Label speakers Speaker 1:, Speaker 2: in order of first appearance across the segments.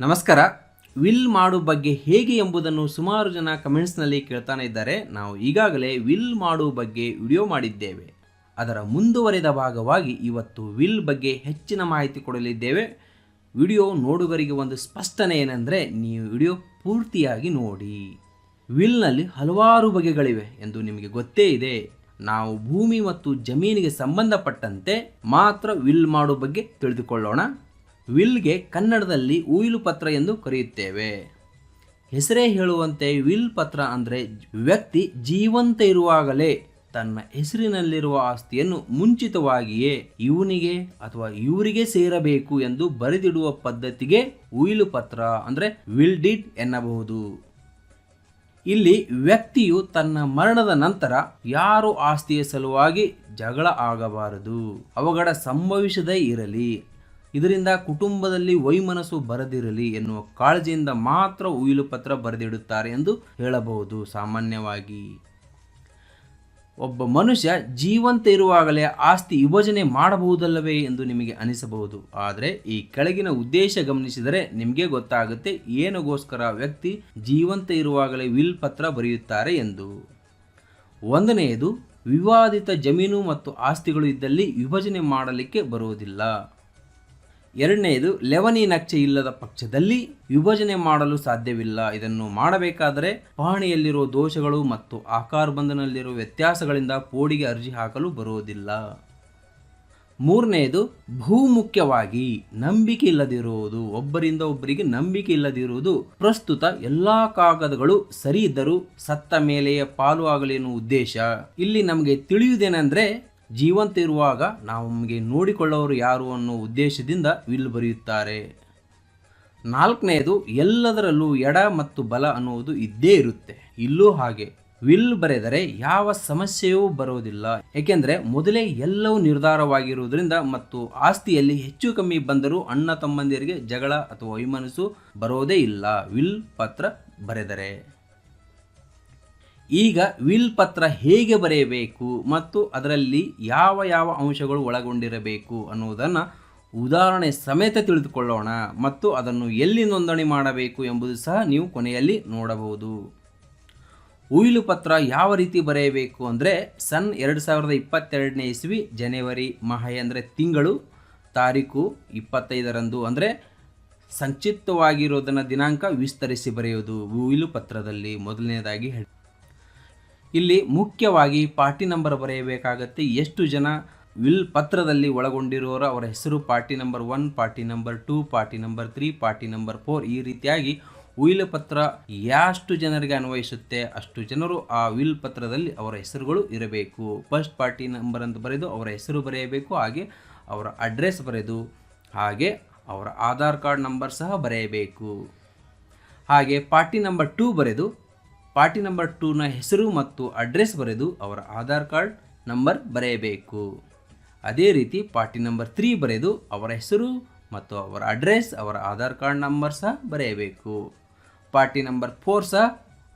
Speaker 1: ನಮಸ್ಕಾರ. ವಿಲ್ ಮಾಡು ಬಗ್ಗೆ ಹೇಗೆ ಎಂಬುದನ್ನು ಸುಮಾರು ಜನ ಕಮೆಂಟ್ಸ್ನಲ್ಲಿ ಕೇಳ್ತಾನೆ ಇದ್ದಾರೆ. ನಾವು ಈಗಾಗಲೇ ವಿಲ್ ಮಾಡು ಬಗ್ಗೆ ವಿಡಿಯೋ ಮಾಡಿದ್ದೇವೆ. ಅದರ ಮುಂದುವರೆದ ಭಾಗವಾಗಿ ಇವತ್ತು ವಿಲ್ ಬಗ್ಗೆ ಹೆಚ್ಚಿನ ಮಾಹಿತಿ ಕೊಡಲಿದ್ದೇವೆ. ವಿಡಿಯೋ ನೋಡುಗರಿಗೆ ಒಂದು ಸ್ಪಷ್ಟನೆ ಏನೆಂದರೆ, ನೀವು ವಿಡಿಯೋ ಪೂರ್ತಿಯಾಗಿ ನೋಡಿ. ವಿಲ್ನಲ್ಲಿ ಹಲವಾರು ಬಗೆಗಳಿವೆ ಎಂದು ನಿಮಗೆ ಗೊತ್ತೇ ಇದೆ. ನಾವು ಭೂಮಿ ಮತ್ತು ಜಮೀನಿಗೆ ಸಂಬಂಧಪಟ್ಟಂತೆ ಮಾತ್ರ ವಿಲ್ ಮಾಡು ಬಗ್ಗೆ ತಿಳಿದುಕೊಳ್ಳೋಣ. ವಿಲ್ಗೆ ಕನ್ನಡದಲ್ಲಿ ಉಯಿಲು ಪತ್ರ ಎಂದು ಕರೆಯುತ್ತೇವೆ. ಹೆಸರೇ ಹೇಳುವಂತೆ ವಿಲ್ ಪತ್ರ ಅಂದರೆ ವ್ಯಕ್ತಿ ಜೀವಂತ ಇರುವಾಗಲೇ ತನ್ನ ಹೆಸರಿನಲ್ಲಿರುವ ಆಸ್ತಿಯನ್ನು ಮುಂಚಿತವಾಗಿಯೇ ಇವನಿಗೆ ಅಥವಾ ಇವರಿಗೆ ಸೇರಬೇಕು ಎಂದು ಬರೆದಿಡುವ ಪದ್ಧತಿಗೆ ಉಯಿಲು ಪತ್ರ ಅಂದರೆ ವಿಲ್ ಡಿಡ್ ಎನ್ನಬಹುದು. ಇಲ್ಲಿ ವ್ಯಕ್ತಿಯು ತನ್ನ ಮರಣದ ನಂತರ ಯಾರು ಆಸ್ತಿಯ ಸಲುವಾಗಿ ಜಗಳ ಆಗಬಾರದು, ಅವಘಡ ಸಂಭವಿಸದೇ ಇರಲಿ. ಇದರಿಂದ ಕುಟುಂಬದಲ್ಲಿ ವೈಮನಸ್ಸು ಬರದಿರಲಿ ಎನ್ನುವ ಕಾಳಜಿಯಿಂದ ಮಾತ್ರ ಉಯಿಲು ಪತ್ರ ಬರೆದಿಡುತ್ತಾರೆ ಎಂದು ಹೇಳಬಹುದು. ಸಾಮಾನ್ಯವಾಗಿ ಒಬ್ಬ ಮನುಷ್ಯ ಜೀವಂತ ಇರುವಾಗಲೇ ಆಸ್ತಿ ವಿಭಜನೆ ಮಾಡಬಹುದಲ್ಲವೇ ಎಂದು ನಿಮಗೆ ಅನಿಸಬಹುದು. ಆದರೆ ಈ ಕೆಳಗಿನ ಉದ್ದೇಶ ಗಮನಿಸಿದರೆ ನಿಮಗೆ ಗೊತ್ತಾಗುತ್ತೆ ಏನಗೋಸ್ಕರ ವ್ಯಕ್ತಿ ಜೀವಂತ ಇರುವಾಗಲೇ ವಿಲ್ ಪತ್ರ ಬರೆಯುತ್ತಾರೆ ಎಂದು. ಒಂದನೆಯದು, ವಿವಾದಿತ ಜಮೀನು ಮತ್ತು ಆಸ್ತಿಗಳು ಇದ್ದಲ್ಲಿ ವಿಭಜನೆ ಮಾಡಲಿಕ್ಕೆ ಬರುವುದಿಲ್ಲ. ಎರಡನೆಯದು ಲೆವನಿ ನಕ್ಷೆ ಇಲ್ಲದ ಪಕ್ಷದಲ್ಲಿ ವಿಭಜನೆ ಮಾಡಲು ಸಾಧ್ಯವಿಲ್ಲ. ಇದನ್ನು ಮಾಡಬೇಕಾದರೆ ಪಹಣಿಯಲ್ಲಿರುವ ದೋಷಗಳು ಮತ್ತು ಆಕಾರ ಬಂಧನಲ್ಲಿರುವ ವ್ಯತ್ಯಾಸಗಳಿಂದ ಪೋಡಿಗೆ ಅರ್ಜಿ ಹಾಕಲು ಬರುವುದಿಲ್ಲ. ಮೂರನೆಯದು ಬಹುಮುಖ್ಯವಾಗಿ ನಂಬಿಕೆ ಇಲ್ಲದಿರುವುದು. ಒಬ್ಬರಿಂದ ಒಬ್ಬರಿಗೆ ನಂಬಿಕೆ ಇಲ್ಲದಿರುವುದು. ಪ್ರಸ್ತುತ ಎಲ್ಲಾ ಕಾಗದಗಳು ಸರಿ ಇದ್ದರೂ ಸತ್ತ ಮೇಲೆಯೇ ಪಾಲು ಆಗಲಿ ಉದ್ದೇಶ. ಇಲ್ಲಿ ನಮಗೆ ತಿಳಿಯುವುದೇನೆಂದ್ರೆ ಜೀವಂತ ಇರುವಾಗ ನಮಗೆ ನೋಡಿಕೊಳ್ಳೋರು ಯಾರು ಅನ್ನೋ ಉದ್ದೇಶದಿಂದ ವಿಲ್ ಬರೆಯುತ್ತಾರೆ. ನಾಲ್ಕನೆಯದು, ಎಲ್ಲದರಲ್ಲೂ ಎಡ ಮತ್ತು ಬಲ ಅನ್ನುವುದು ಇದ್ದೇ ಇರುತ್ತೆ. ಇಲ್ಲೂ ಹಾಗೆ, ವಿಲ್ ಬರೆದರೆ ಯಾವ ಸಮಸ್ಯೆಯೂ ಬರೋದಿಲ್ಲ. ಏಕೆಂದರೆ ಮೊದಲೇ ಎಲ್ಲವೂ ನಿರ್ಧಾರವಾಗಿರುವುದರಿಂದ ಮತ್ತು ಆಸ್ತಿಯಲ್ಲಿ ಹೆಚ್ಚು ಕಮ್ಮಿ ಬಂದರೂ ಅಣ್ಣ ತಮ್ಮಂದಿರಿಗೆ ಜಗಳ ಅಥವಾ ವೈಮನಸ್ಸು ಬರೋದೇ ಇಲ್ಲ. ವಿಲ್ ಪತ್ರ ಬರೆದರೆ. ಈಗ ವಿಲ್ ಪತ್ರ ಹೇಗೆ ಬರೆಯಬೇಕು ಮತ್ತು ಅದರಲ್ಲಿ ಯಾವ ಯಾವ ಅಂಶಗಳು ಒಳಗೊಂಡಿರಬೇಕು ಅನ್ನುವುದನ್ನು ಉದಾಹರಣೆ ಸಮೇತ ತಿಳಿದುಕೊಳ್ಳೋಣ ಮತ್ತು ಅದನ್ನು ಎಲ್ಲಿ ನೋಂದಣಿ ಮಾಡಬೇಕು ಎಂಬುದು ಸಹ ನೀವು ಕೊನೆಯಲ್ಲಿ ನೋಡಬಹುದು. ಉಯಿಲು ಪತ್ರ ಯಾವ ರೀತಿ ಬರೆಯಬೇಕು ಅಂದರೆ ಸನ್ ಎರಡು ಸಾವಿರದ ಇಪ್ಪತ್ತೆರಡನೇ ಇಸ್ವಿ ಜನವರಿ ಮಹಾಯ ಅಂದರೆ ತಿಂಗಳು, ತಾರೀಕು ಇಪ್ಪತ್ತೈದರಂದು ಅಂದರೆ ಸಂಕ್ಷಿಪ್ತವಾಗಿರೋದನ್ನು ದಿನಾಂಕ ವಿಸ್ತರಿಸಿ ಬರೆಯುವುದು ಉಯಿಲು ಪತ್ರದಲ್ಲಿ. ಮೊದಲನೇದಾಗಿ ಇಲ್ಲಿ ಮುಖ್ಯವಾಗಿ ಪಾರ್ಟಿ ನಂಬರ್ ಬರೆಯಬೇಕಾಗತ್ತೆ. ಎಷ್ಟು ಜನ ವಿಲ್ ಪತ್ರದಲ್ಲಿ ಒಳಗೊಂಡಿರೋರು ಅವರ ಹೆಸರು, party number one, party number two, party number three, party number four ಈ ರೀತಿಯಾಗಿ ವಿಲ್ ಪತ್ರ ಎಷ್ಟು ಜನರಿಗೆ ಅನ್ವಯಿಸುತ್ತೆ ಅಷ್ಟು ಜನರು ಆ ವಿಲ್ ಪತ್ರದಲ್ಲಿ ಅವರ ಹೆಸರುಗಳು ಇರಬೇಕು. ಫಸ್ಟ್ ಪಾರ್ಟಿ ನಂಬರ್ ಅಂತ ಬರೆದು ಅವರ ಹೆಸರು ಬರೆಯಬೇಕು, ಹಾಗೆ ಅವರ ಅಡ್ರೆಸ್ ಬರೆದು, ಹಾಗೆ ಅವರ ಆಧಾರ್ ಕಾರ್ಡ್ ನಂಬರ್ ಸಹ ಬರೆಯಬೇಕು. ಹಾಗೆ ಪಾರ್ಟಿ ನಂಬರ್ ಟೂ ಬರೆದು ಪಾರ್ಟಿ ನಂಬರ್ ಟೂನ ಹೆಸರು ಮತ್ತು ಅಡ್ರೆಸ್ ಬರೆದು ಅವರ ಆಧಾರ್ ಕಾರ್ಡ್ ನಂಬರ್ ಬರೆಯಬೇಕು. ಅದೇ ರೀತಿ ಪಾರ್ಟಿ ನಂಬರ್ ತ್ರೀ ಬರೆದು ಅವರ ಹೆಸರು ಮತ್ತು ಅವರ ಅಡ್ರೆಸ್, ಅವರ ಆಧಾರ್ ಕಾರ್ಡ್ ನಂಬರ್ ಸಹ ಬರೆಯಬೇಕು. ಪಾರ್ಟಿ ನಂಬರ್ ಫೋರ್ ಸಹ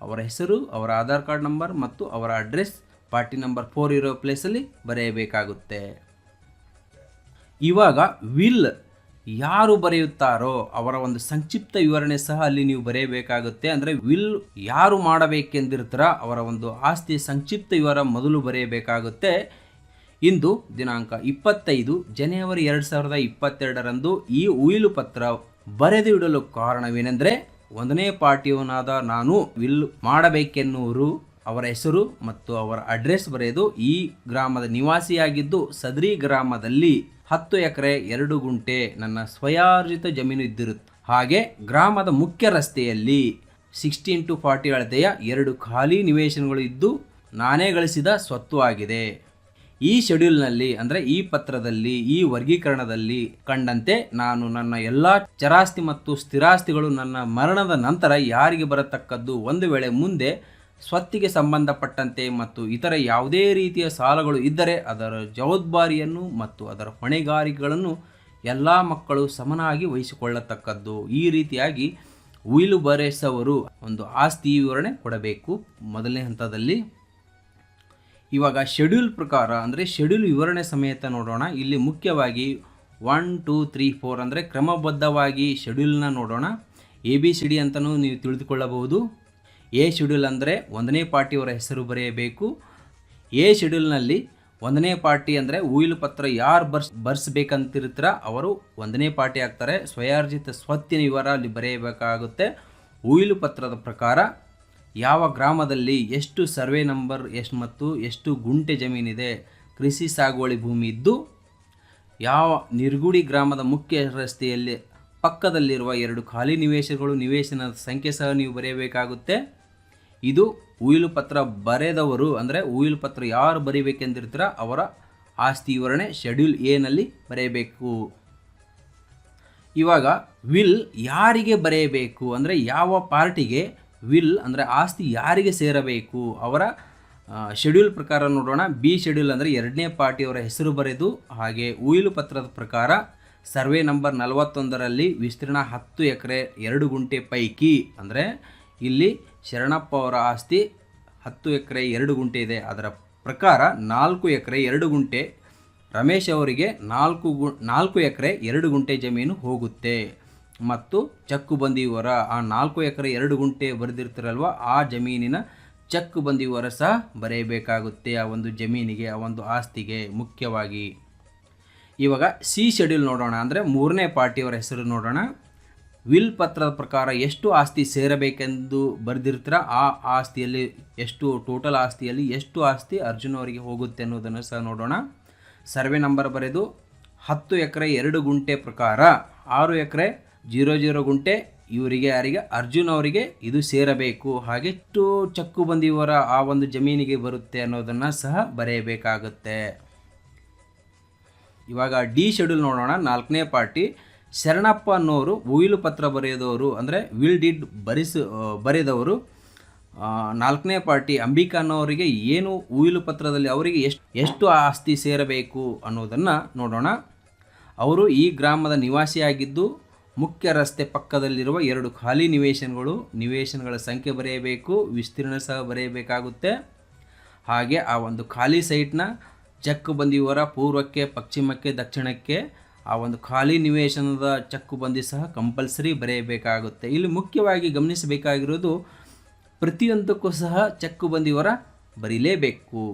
Speaker 1: ಅವರ ಹೆಸರು, ಅವರ ಆಧಾರ್ ಕಾರ್ಡ್ ನಂಬರ್ ಮತ್ತು ಅವರ ಅಡ್ರೆಸ್ ಪಾರ್ಟಿ ನಂಬರ್ ಫೋರ್ ಇರೋ ಪ್ಲೇಸಲ್ಲಿ ಬರೆಯಬೇಕಾಗುತ್ತೆ. ಇವಾಗ ವಿಲ್ ಯಾರು ಬರೆಯುತ್ತಾರೋ ಅವರ ಒಂದು ಸಂಕ್ಷಿಪ್ತ ವಿವರಣೆ ಸಹ ಅಲ್ಲಿ ನೀವು ಬರೆಯಬೇಕಾಗುತ್ತೆ. ಅಂದರೆ ವಿಲ್ ಯಾರು ಮಾಡಬೇಕೆಂದಿರ್ತಾರ ಅವರ ಒಂದು ಆಸ್ತಿ ಸಂಕ್ಷಿಪ್ತ ವಿವರ ಮೊದಲು ಬರೆಯಬೇಕಾಗುತ್ತೆ. ಇಂದು ದಿನಾಂಕ ಇಪ್ಪತ್ತೈದು ಜನವರಿ ಎರಡು ಸಾವಿರದ ಇಪ್ಪತ್ತೆರಡರಂದು ಈ ಉಯಿಲು ಪತ್ರ ಬರೆದು ಇಡಲು ಕಾರಣವೇನೆಂದರೆ ಒಂದನೇ ಪಾರ್ಟಿಯವನಾದ ನಾನು ವಿಲ್ ಮಾಡಬೇಕೆನ್ನುವರು ಅವರ ಹೆಸರು ಮತ್ತು ಅವರ ಅಡ್ರೆಸ್ ಬರೆದು ಈ ಗ್ರಾಮದ ನಿವಾಸಿಯಾಗಿದ್ದು ಸದ್ರಿ ಗ್ರಾಮದಲ್ಲಿ ಹತ್ತು ಎಕರೆ, ಎರಡು ಗುಂಟೆ ನನ್ನ ಸ್ವಯಾರ್ಜಿತ ಜಮೀನು ಇದ್ದಿರುತ್ತೆ ಹಾಗೆ ಗ್ರಾಮದ ಮುಖ್ಯ ರಸ್ತೆಯಲ್ಲಿ ಸಿಕ್ಸ್ಟೀನ್ ಟು ಫಾರ್ಟಿ ಅಳತೆಯ ಎರಡು ಖಾಲಿ ನಿವೇಶನಗಳು ಇದ್ದು ನಾನೇ ಗಳಿಸಿದ ಸ್ವತ್ತು ಆಗಿದೆ. ಈ ಶೆಡ್ಯೂಲ್ನಲ್ಲಿ ಅಂದರೆ ಈ ಪತ್ರದಲ್ಲಿ, ಈ ವರ್ಗೀಕರಣದಲ್ಲಿ ಕಂಡಂತೆ ನಾನು ನನ್ನ ಎಲ್ಲ ಚರಾಸ್ತಿ ಮತ್ತು ಸ್ಥಿರಾಸ್ತಿಗಳು ನನ್ನ ಮರಣದ ನಂತರ ಯಾರಿಗೆ ಬರತಕ್ಕದ್ದು ಒಂದು ವೇಳೆ ಮುಂದೆ ಸ್ವತ್ತಿಗೆ ಸಂಬಂಧಪಟ್ಟಂತೆ ಮತ್ತು ಇತರ ಯಾವುದೇ ರೀತಿಯ ಸಾಲಗಳು ಇದ್ದರೆ ಅದರ ಜವಾಬ್ದಾರಿಯನ್ನು ಮತ್ತು ಅದರ ಹೊಣೆಗಾರಿಕೆಗಳನ್ನು ಎಲ್ಲ ಮಕ್ಕಳು ಸಮನಾಗಿ ವಹಿಸಿಕೊಳ್ಳತಕ್ಕದ್ದು. ಈ ರೀತಿಯಾಗಿ ಉಯಿಲು ಬರೆಸವರು ಒಂದು ಆಸ್ತಿ ವಿವರಣೆ ಕೊಡಬೇಕು. ಮೊದಲನೇ ಹಂತದಲ್ಲಿ ಇವಾಗ ಶೆಡ್ಯೂಲ್ ಪ್ರಕಾರ, ಅಂದರೆ ಶೆಡ್ಯೂಲ್ ವಿವರಣೆ ಸಮೇತ ನೋಡೋಣ. ಇಲ್ಲಿ ಮುಖ್ಯವಾಗಿ ಒನ್, ಟೂ, ತ್ರೀ, ಫೋರ್ ಅಂದರೆ ಕ್ರಮಬದ್ಧವಾಗಿ ಶೆಡ್ಯೂಲ್ನ ನೋಡೋಣ. ಎ, ಬಿ, ಸಿ, ಡಿ ಅಂತಲೂ ನೀವು ತಿಳಿದುಕೊಳ್ಳಬಹುದು. ಎ ಶೆಡ್ಯೂಲ್ ಅಂದರೆ ಒಂದನೇ ಪಾರ್ಟಿಯವರ ಹೆಸರು ಬರೆಯಬೇಕು. ಎ ಶೆಡ್ಯೂಲ್ನಲ್ಲಿ ಒಂದನೇ ಪಾರ್ಟಿ ಅಂದರೆ ಉಯಿಲು ಪತ್ರ ಯಾರು ಬರ್ಸ್ ಬರ್ಸ್ಬೇಕಂತಿರ್ತೀರ ಅವರು ಒಂದನೇ ಪಾರ್ಟಿ ಆಗ್ತಾರೆ. ಸ್ವಯಾರ್ಜಿತ ಸ್ವತ್ತಿನ ವಿವರ ಅಲ್ಲಿ ಬರೆಯಬೇಕಾಗುತ್ತೆ. ಉಯಿಲು ಪತ್ರದ ಪ್ರಕಾರ ಯಾವ ಗ್ರಾಮದಲ್ಲಿ ಎಷ್ಟು ಸರ್ವೆ ನಂಬರ್ ಎಷ್ಟು ಮತ್ತು ಎಷ್ಟು ಗುಂಟೆ ಜಮೀನಿದೆ? ಕೃಷಿ ಸಾಗುವಳಿ ಭೂಮಿ ಇದ್ದು ಯಾವ ನಿರ್ಗುಡಿ ಗ್ರಾಮದ ಮುಖ್ಯ ರಸ್ತೆಯಲ್ಲಿ ಪಕ್ಕದಲ್ಲಿರುವ ಎರಡು ಖಾಲಿ ನಿವೇಶನಗಳು ನಿವೇಶನದ ಸಂಖ್ಯೆ ಸಹ ನೀವು ಬರೆಯಬೇಕಾಗುತ್ತೆ. ಇದು ಉಯಿಲು ಪತ್ರ ಬರೆದವರು, ಅಂದರೆ ಉಯಿಲು ಪತ್ರ ಯಾರು ಬರೀಬೇಕೆಂದಿರ್ತೀರ ಅವರ ಆಸ್ತಿ ವಿವರಣೆ ಶೆಡ್ಯೂಲ್ ಎನಲ್ಲಿ ಬರೆಯಬೇಕು. ಇವಾಗ ವಿಲ್ ಯಾರಿಗೆ ಬರೆಯಬೇಕು, ಅಂದರೆ ಯಾವ ಪಾರ್ಟಿಗೆ ವಿಲ್, ಅಂದರೆ ಆಸ್ತಿ ಯಾರಿಗೆ ಸೇರಬೇಕು, ಅವರ ಶೆಡ್ಯೂಲ್ ಪ್ರಕಾರ ನೋಡೋಣ. ಬಿ ಶೆಡ್ಯೂಲ್ ಅಂದರೆ ಎರಡನೇ ಪಾರ್ಟಿಯವರ ಹೆಸರು ಬರೆದು, ಹಾಗೆ ಉಯಿಲು ಪತ್ರದ ಪ್ರಕಾರ ಸರ್ವೆ ನಂಬರ್ ನಲವತ್ತೊಂದರಲ್ಲಿ ವಿಸ್ತೀರ್ಣ ಹತ್ತು ಎಕರೆ ಎರಡು ಗುಂಟೆ ಪೈಕಿ, ಅಂದರೆ ಇಲ್ಲಿ ಶರಣಪ್ಪ ಅವರ ಆಸ್ತಿ ಹತ್ತು ಎಕರೆ ಎರಡು ಗುಂಟೆ ಇದೆ. ಅದರ ಪ್ರಕಾರ ನಾಲ್ಕು ಎಕರೆ ಎರಡು ಗುಂಟೆ ರಮೇಶ್ ಅವರಿಗೆ ನಾಲ್ಕು ಗು, ನಾಲ್ಕು ಎಕರೆ ಎರಡು ಗುಂಟೆ ಜಮೀನು ಹೋಗುತ್ತೆ. ಮತ್ತು ಚಕ್ಕು ಬಂದಿವರ, ಆ ನಾಲ್ಕು ಎಕರೆ ಎರಡು ಗುಂಟೆ ಬರೆದಿರ್ತಾರಲ್ವ, ಆ ಜಮೀನಿನ ಚಕ್ಕು ಬಂದಿವರ ಸಹ ಬರೆಯಬೇಕಾಗುತ್ತೆ ಆ ಒಂದು ಜಮೀನಿಗೆ, ಆ ಒಂದು ಆಸ್ತಿಗೆ ಮುಖ್ಯವಾಗಿ. ಇವಾಗ ಸಿ ಶೆಡ್ಯೂಲ್ ನೋಡೋಣ. ಅಂದರೆ ಮೂರನೇ ಪಾರ್ಟಿಯವರ ಹೆಸರು ನೋಡೋಣ. ವಿಲ್ ಪತ್ರದ ಪ್ರಕಾರ ಎಷ್ಟು ಆಸ್ತಿ ಸೇರಬೇಕೆಂದು ಬರೆದಿರ್ತೀರ, ಆ ಆಸ್ತಿಯಲ್ಲಿ ಎಷ್ಟು, ಟೋಟಲ್ ಆಸ್ತಿಯಲ್ಲಿ ಎಷ್ಟು ಆಸ್ತಿ ಅರ್ಜುನ್ ಅವರಿಗೆ ಹೋಗುತ್ತೆ ಅನ್ನೋದನ್ನು ಸಹ ನೋಡೋಣ. ಸರ್ವೆ ನಂಬರ್ ಬರೆದು, ಹತ್ತು ಎಕರೆ ಎರಡು ಗುಂಟೆ ಪ್ರಕಾರ, ಆರು ಎಕರೆ ಜೀರೋ ಜೀರೋ ಗುಂಟೆ ಇವರಿಗೆ ಯಾರಿಗೆ, ಅರ್ಜುನ್ ಅವರಿಗೆ ಇದು ಸೇರಬೇಕು. ಹಾಗೆ ಎಷ್ಟು ಚಕ್ಕು ಬಂದಿವರ ಆ ಒಂದು ಜಮೀನಿಗೆ ಬರುತ್ತೆ ಅನ್ನೋದನ್ನು ಸಹ ಬರೆಯಬೇಕಾಗುತ್ತೆ. ಇವಾಗ ಡಿ ಶೆಡ್ಯೂಲ್ ನೋಡೋಣ, ನಾಲ್ಕನೇ ಪಾರ್ಟಿ. ಶರಣಪ್ಪ ಅನ್ನೋರು ಉಯಿಲು ಪತ್ರ ಬರೆಯದವರು ಅಂದರೆ ವಿಲ್ ಡಿಡ್ ಬರೆಸ ಬರೆದವರು ನಾಲ್ಕನೇ ಪಾರ್ಟಿ ಅಂಬಿಕಾ ಅನ್ನೋರಿಗೆ ಏನು ಉಯಿಲು ಪತ್ರದಲ್ಲಿ ಅವರಿಗೆ ಎಷ್ಟು ಎಷ್ಟು ಆಸ್ತಿ ಸೇರಬೇಕು ಅನ್ನೋದನ್ನು ನೋಡೋಣ. ಅವರು ಈ ಗ್ರಾಮದ ನಿವಾಸಿಯಾಗಿದ್ದು, ಮುಖ್ಯ ರಸ್ತೆ ಪಕ್ಕದಲ್ಲಿರುವ ಎರಡು ಖಾಲಿ ನಿವೇಶನಗಳು, ನಿವೇಶನಗಳ ಸಂಖ್ಯೆ ಬರೆಯಬೇಕು, ವಿಸ್ತೀರ್ಣ ಸಹ ಬರೆಯಬೇಕಾಗುತ್ತೆ. ಹಾಗೆ ಆ ಒಂದು ಖಾಲಿ ಸೈಟ್ನ ಚೆಕ್ ಬಂದಿವರ ಪೂರ್ವಕ್ಕೆ, ಪಶ್ಚಿಮಕ್ಕೆ, ದಕ್ಷಿಣಕ್ಕೆ ಆ ಒಂದು ಖಾಲಿ ನಿವೇಶನದ ಚಕ್ಕು ಬಂದಿ ಸಹ ಕಂಪಲ್ಸರಿ ಬರೆಯಬೇಕಾಗುತ್ತೆ. ಇಲ್ಲಿ ಮುಖ್ಯವಾಗಿ ಗಮನಿಸಬೇಕಾಗಿರೋದು ಪ್ರತಿಯೊಂದಕ್ಕೂ ಸಹ ಚೆಕ್ಕು ಬಂದಿವರ ಬರೀಲೇಬೇಕು.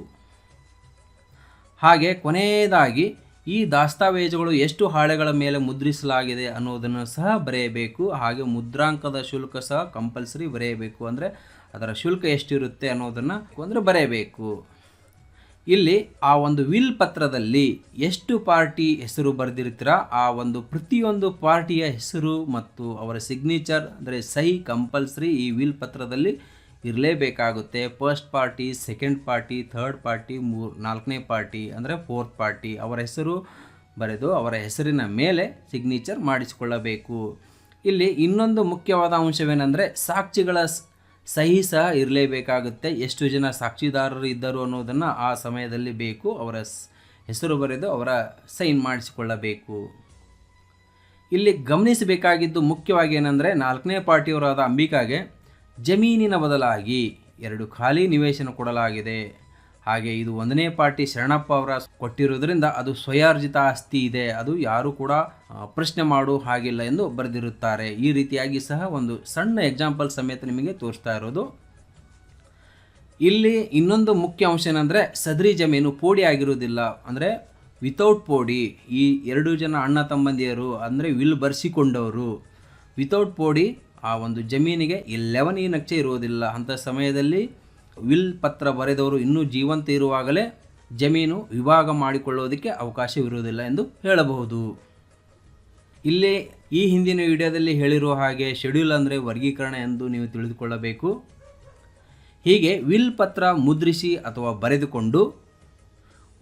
Speaker 1: ಹಾಗೆ ಕೊನೆಯದಾಗಿ ಈ ದಾಸ್ತಾವೇಜುಗಳು ಎಷ್ಟು ಹಾಳೆಗಳ ಮೇಲೆ ಮುದ್ರಿಸಲಾಗಿದೆ ಅನ್ನೋದನ್ನು ಸಹ ಬರೆಯಬೇಕು. ಹಾಗೆ ಮುದ್ರಾಂಕದ ಶುಲ್ಕ ಸಹ ಕಂಪಲ್ಸರಿ ಬರೆಯಬೇಕು. ಅಂದರೆ ಅದರ ಶುಲ್ಕ ಎಷ್ಟಿರುತ್ತೆ ಅನ್ನೋದನ್ನು ಅಂದರೆ ಬರೆಯಬೇಕು. ಇಲ್ಲಿ ಆ ಒಂದು ವಿಲ್ ಪತ್ರದಲ್ಲಿ ಎಷ್ಟು ಪಾರ್ಟಿ ಹೆಸರು ಬರೆದಿರ್ತೀರ, ಆ ಒಂದು ಪ್ರತಿಯೊಂದು ಪಾರ್ಟಿಯ ಹೆಸರು ಮತ್ತು ಅವರ ಸಿಗ್ನೇಚರ್ ಅಂದರೆ ಸಹಿ ಕಂಪಲ್ಸರಿ ಈ ವಿಲ್ ಪತ್ರದಲ್ಲಿ ಇರಲೇಬೇಕಾಗುತ್ತೆ. First party second party third party ಮೂರು, ನಾಲ್ಕನೇ ಪಾರ್ಟಿ, ಅಂದರೆ ಫೋರ್ತ್ ಪಾರ್ಟಿ ಅವರ ಹೆಸರು ಬರೆದು ಅವರ ಹೆಸರಿನ ಮೇಲೆ ಸಿಗ್ನೇಚರ್ ಮಾಡಿಸಿಕೊಳ್ಳಬೇಕು. ಇಲ್ಲಿ ಇನ್ನೊಂದು ಮುಖ್ಯವಾದ ಅಂಶವೇನೆಂದರೆ ಸಾಕ್ಷಿಗಳ ಸಹಿ ಸಹ ಇರಲೇಬೇಕಾಗುತ್ತೆ. ಎಷ್ಟು ಜನ ಸಾಕ್ಷಿದಾರರು ಇದ್ದರು ಅನ್ನೋದನ್ನು ಆ ಸಮಯದಲ್ಲಿ ಬೇಕು. ಅವರ ಹೆಸರು ಬರೆದು ಅವರ ಸೈನ್ ಮಾಡಿಸಿಕೊಳ್ಳಬೇಕು. ಇಲ್ಲಿ ಗಮನಿಸಬೇಕಾಗಿದ್ದು ಮುಖ್ಯವಾಗಿ ಏನಂದರೆ, ನಾಲ್ಕನೇ ಪಾರ್ಟಿಯವರಾದ ಅಂಬಿಕಾಗೆ ಜಮೀನಿನ ಬದಲಾಗಿ ಎರಡು ಖಾಲಿ ನಿವೇಶನ ಕೊಡಲಾಗಿದೆ. ಹಾಗೆ ಇದು ಒಂದನೇ ಪಾರ್ಟಿ ಶರಣಪ್ಪ ಅವರ ಕೊಟ್ಟಿರುವುದರಿಂದ ಅದು ಸ್ವಯಾರ್ಜಿತ ಆಸ್ತಿ ಇದೆ. ಅದು ಯಾರು ಕೂಡ ಪ್ರಶ್ನೆ ಮಾಡು ಹಾಗಿಲ್ಲ ಎಂದು ಬರೆದಿರುತ್ತಾರೆ. ಈ ರೀತಿಯಾಗಿ ಸಹ ಒಂದು ಸಣ್ಣ ಎಕ್ಸಾಂಪಲ್ ಸಮೇತ ನಿಮಗೆ ತೋರಿಸ್ತಾ ಇರೋದು. ಇಲ್ಲಿ ಇನ್ನೊಂದು ಮುಖ್ಯ ಅಂಶ ಏನಂದರೆ, ಸದರಿ ಜಮೀನು ಪೋಡಿ ಆಗಿರುವುದಿಲ್ಲ. ಅಂದರೆ ವಿತೌಟ್ ಪೋಡಿ, ಈ ಎರಡು ಜನ ಅಣ್ಣ ತಮ್ಮಂದಿಯರು, ಅಂದರೆ ವಿಲ್ ಬರ್ಸಿಕೊಂಡವರು. ವಿತೌಟ್ ಪೋಡಿ, ಆ ಒಂದು ಜಮೀನಿಗೆ ಲೆವೆನ್ ಈ ನಕ್ಷೆ ಇರುವುದಿಲ್ಲ. ಅಂಥ ಸಮಯದಲ್ಲಿ ವಿಲ್ ಪತ್ರ ಬರೆದವರು ಇನ್ನೂ ಜೀವಂತ ಇರುವಾಗಲೇ ಜಮೀನು ವಿಭಾಗ ಮಾಡಿಕೊಳ್ಳೋದಕ್ಕೆ ಅವಕಾಶವಿರುವುದಿಲ್ಲ ಎಂದು ಹೇಳಬಹುದು. ಇಲ್ಲಿ ಈ ಹಿಂದಿನ ವಿಡಿಯೋದಲ್ಲಿ ಹೇಳಿರುವ ಹಾಗೆ ಶೆಡ್ಯೂಲ್ ಅಂದರೆ ವರ್ಗೀಕರಣ ಎಂದು ನೀವು ತಿಳಿದುಕೊಳ್ಳಬೇಕು. ಹೀಗೆ ವಿಲ್ ಪತ್ರ ಮುದ್ರಿಸಿ ಅಥವಾ ಬರೆದುಕೊಂಡು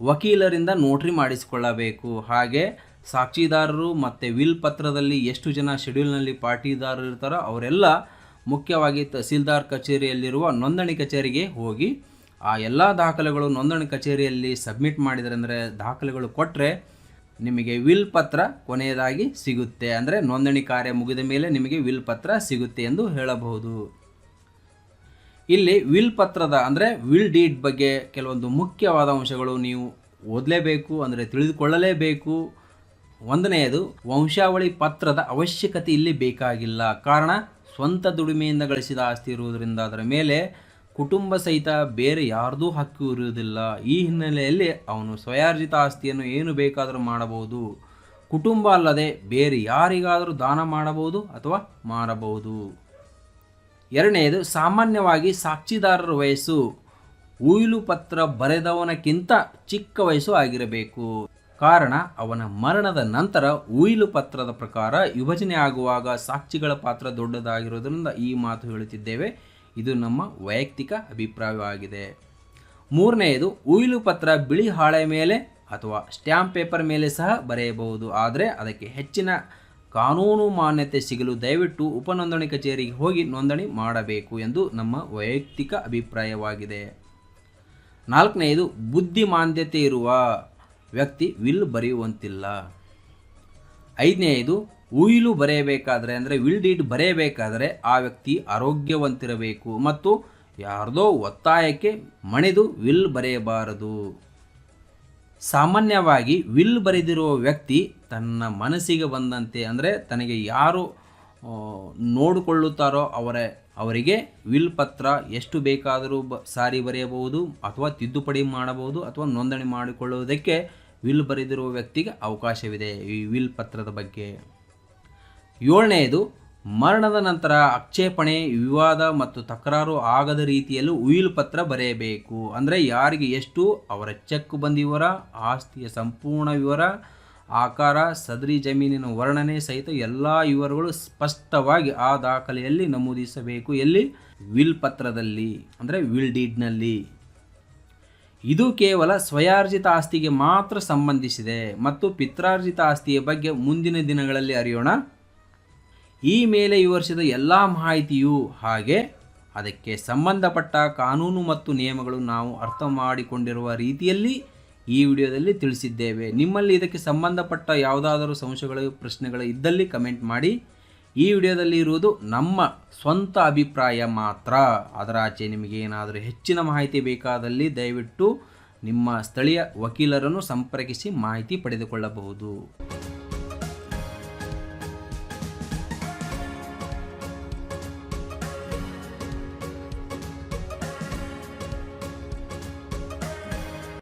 Speaker 1: ವಕೀಲರಿಂದ ನೋಟ್ರಿ ಮಾಡಿಸಿಕೊಳ್ಳಬೇಕು. ಹಾಗೆ ಸಾಕ್ಷಿದಾರರು ಮತ್ತು ವಿಲ್ ಪತ್ರದಲ್ಲಿ ಎಷ್ಟು ಜನ ಶೆಡ್ಯೂಲ್ನಲ್ಲಿ ಪಾಟಿದಾರರು ಇರ್ತಾರೋ ಅವರೆಲ್ಲ ಮುಖ್ಯವಾಗಿ ತಹಸೀಲ್ದಾರ್ ಕಚೇರಿಯಲ್ಲಿರುವ ನೋಂದಣಿ ಕಚೇರಿಗೆ ಹೋಗಿ ಆ ಎಲ್ಲ ದಾಖಲೆಗಳು ನೋಂದಣಿ ಕಚೇರಿಯಲ್ಲಿ ಸಬ್ಮಿಟ್ ಮಾಡಿದರೆ ಅಂದರೆ ದಾಖಲೆಗಳು ಕೊಟ್ಟರೆ ನಿಮಗೆ ವಿಲ್ ಪತ್ರ ಕೊನೆಯದಾಗಿ ಸಿಗುತ್ತೆ. ಅಂದರೆ ನೋಂದಣಿ ಕಾರ್ಯ ಮುಗಿದ ಮೇಲೆ ನಿಮಗೆ ವಿಲ್ ಪತ್ರ ಸಿಗುತ್ತೆ ಎಂದು ಹೇಳಬಹುದು. ಇಲ್ಲಿ ವಿಲ್ ಪತ್ರದ ಅಂದರೆ ವಿಲ್ ಡೀಡ್ ಬಗ್ಗೆ ಕೆಲವೊಂದು ಮುಖ್ಯವಾದ ಅಂಶಗಳು ನೀವು ಓದಲೇಬೇಕು, ಅಂದರೆ ತಿಳಿದುಕೊಳ್ಳಲೇಬೇಕು. ಒಂದನೆಯದು, ವಂಶಾವಳಿ ಪತ್ರದ ಅವಶ್ಯಕತೆ ಇಲ್ಲಿ ಬೇಕಾಗಿಲ್ಲ. ಕಾರಣ ಸ್ವಂತ ದುಡಿಮೆಯಿಂದ ಗಳಿಸಿದ ಆಸ್ತಿ ಇರುವುದರಿಂದ ಅದರ ಮೇಲೆ ಕುಟುಂಬ ಸಹಿತ ಬೇರೆ ಯಾರ್ದೂ ಹಕ್ಕು ಇರುವುದಿಲ್ಲ. ಈ ಹಿನ್ನೆಲೆಯಲ್ಲಿ ಅವನು ಸ್ವಯಾರ್ಜಿತ ಆಸ್ತಿಯನ್ನು ಏನು ಬೇಕಾದರೂ ಮಾಡಬಹುದು. ಕುಟುಂಬ ಅಲ್ಲದೆ ಬೇರೆ ಯಾರಿಗಾದರೂ ದಾನ ಮಾಡಬಹುದು ಅಥವಾ ಮಾರಬಹುದು. ಎರಡನೆಯದು, ಸಾಮಾನ್ಯವಾಗಿ ಸಾಕ್ಷಿದಾರರ ವಯಸ್ಸು. ಉಯಿಲು ಪತ್ರ ಬರೆದವನಕ್ಕಿಂತ ಚಿಕ್ಕ ವಯಸ್ಸು ಆಗಿರಬೇಕು. ಕಾರಣ ಅವನ ಮರಣದ ನಂತರ ಉಯಿಲು ಪತ್ರದ ಪ್ರಕಾರ ವಿಭಜನೆ ಆಗುವಾಗ ಸಾಕ್ಷಿಗಳ ಪಾತ್ರ ದೊಡ್ಡದಾಗಿರೋದರಿಂದ ಈ ಮಾತು ಹೇಳುತ್ತಿದ್ದೇವೆ. ಇದು ನಮ್ಮ ವೈಯಕ್ತಿಕ ಅಭಿಪ್ರಾಯವಾಗಿದೆ. ಮೂರನೆಯದು, ಉಯಿಲು ಪತ್ರ ಬಿಳಿ ಹಾಳೆ ಮೇಲೆ ಅಥವಾ ಸ್ಟ್ಯಾಂಪ್ ಪೇಪರ್ ಮೇಲೆ ಸಹ ಬರೆಯಬಹುದು. ಆದರೆ ಅದಕ್ಕೆ ಹೆಚ್ಚಿನ ಕಾನೂನು ಮಾನ್ಯತೆ ಸಿಗಲು ದಯವಿಟ್ಟು ಉಪನೋಂದಣಿ ಕಚೇರಿಗೆ ಹೋಗಿ ನೋಂದಣಿ ಮಾಡಬೇಕು ಎಂದು ನಮ್ಮ ವೈಯಕ್ತಿಕ ಅಭಿಪ್ರಾಯವಾಗಿದೆ. ನಾಲ್ಕನೆಯದು, ಬುದ್ಧಿಮಾಂದ್ಯತೆ ಇರುವ ವ್ಯಕ್ತಿ ವಿಲ್ ಬರೆಯುವಂತಿಲ್ಲ. ಐದನೆಯದು, ಉಯಿಲು ಬರೆಯಬೇಕಾದರೆ ಅಂದರೆ ವಿಲ್ ಡೀಡ್ ಬರೆಯಬೇಕಾದರೆ ಆ ವ್ಯಕ್ತಿ ಆರೋಗ್ಯವಂತಿರಬೇಕು. ಮತ್ತು ಯಾರದೋ ಒತ್ತಾಯಕ್ಕೆ ಮಣಿದು ವಿಲ್ ಬರೆಯಬಾರದು. ಸಾಮಾನ್ಯವಾಗಿ ವಿಲ್ ಬರೆದಿರುವ ವ್ಯಕ್ತಿ ತನ್ನ ಮನಸ್ಸಿಗೆ ಬಂದಂತೆ ಅಂದರೆ ತನಗೆ ಯಾರು ನೋಡಿಕೊಳ್ಳುತ್ತಾರೋ ಅವರ ಅವರಿಗೆ ವಿಲ್ ಪತ್ರ ಎಷ್ಟು ಬೇಕಾದರೂ ಬ ಸಾರಿ ಬರೆಯಬಹುದು ಅಥವಾ ತಿದ್ದುಪಡಿ ಮಾಡಬಹುದು ಅಥವಾ ನೋಂದಣಿ ಮಾಡಿಕೊಳ್ಳುವುದಕ್ಕೆ ವಿಲ್ ಬರೆದಿರುವ ವ್ಯಕ್ತಿಗೆ ಅವಕಾಶವಿದೆ ಈ ವಿಲ್ ಪತ್ರದ ಬಗ್ಗೆ. ಏಳನೆಯದು ಮರಣದ ನಂತರ ಆಕ್ಷೇಪಣೆ, ವಿವಾದ ಮತ್ತು ತಕರಾರು ಆಗದ ರೀತಿಯಲ್ಲೂ ವಿಲ್ ಪತ್ರ ಬರೆಯಬೇಕು. ಅಂದರೆ ಯಾರಿಗೆ ಎಷ್ಟು, ಅವರ ಚೆಕ್ ಬಂದ ವಿವರ ಆಸ್ತಿಯ ಸಂಪೂರ್ಣ ವಿವರ ಆಕಾರ, ಸದರಿ ಜಮೀನಿನ ವರ್ಣನೆ ಸಹಿತ ಎಲ್ಲ ವಿವರಗಳು ಸ್ಪಷ್ಟವಾಗಿ ಆ ದಾಖಲೆಯಲ್ಲಿ ನಮೂದಿಸಬೇಕು. ಎಲ್ಲಿ? ವಿಲ್ ಪತ್ರದಲ್ಲಿ ಅಂದರೆ ವಿಲ್ ಡೀಡ್ನಲ್ಲಿ. ಇದು ಕೇವಲ ಸ್ವಯಾರ್ಜಿತ ಆಸ್ತಿಗೆ ಮಾತ್ರ ಸಂಬಂಧಿಸಿದೆ ಮತ್ತು ಪಿತ್ರಾರ್ಜಿತ ಆಸ್ತಿಯ ಬಗ್ಗೆ ಮುಂದಿನ ದಿನಗಳಲ್ಲಿ ಅರಿಯೋಣ. ಈ ಮೇಲೆ ವಿವರಿಸಿದ ಎಲ್ಲ ಮಾಹಿತಿಯು ಹಾಗೆ, ಅದಕ್ಕೆ ಸಂಬಂಧಪಟ್ಟ ಕಾನೂನು ಮತ್ತು ನಿಯಮಗಳು ನಾವು ಅರ್ಥ ಮಾಡಿಕೊಂಡಿರುವ ರೀತಿಯಲ್ಲಿ ಈ ವಿಡಿಯೋದಲ್ಲಿ ತಿಳಿಸಿದ್ದೇವೆ. ನಿಮ್ಮಲ್ಲಿ ಇದಕ್ಕೆ ಸಂಬಂಧಪಟ್ಟ ಯಾವುದಾದರೂ ಸಂಶಯಗಳು, ಪ್ರಶ್ನೆಗಳು ಇದ್ದಲ್ಲಿ ಕಮೆಂಟ್ ಮಾಡಿ. ಈ ವಿಡಿಯೋದಲ್ಲಿ ಇರುವುದು ನಮ್ಮ ಸ್ವಂತ ಅಭಿಪ್ರಾಯ ಮಾತ್ರ. ಅದರ ಆಚೆ ನಿಮಗೆ ಏನಾದರೂ ಹೆಚ್ಚಿನ ಮಾಹಿತಿ ಬೇಕಾದಲ್ಲಿ ದಯವಿಟ್ಟು ನಿಮ್ಮ ಸ್ಥಳೀಯ ವಕೀಲರನ್ನು ಸಂಪರ್ಕಿಸಿ ಮಾಹಿತಿ ಪಡೆದುಕೊಳ್ಳಬಹುದು.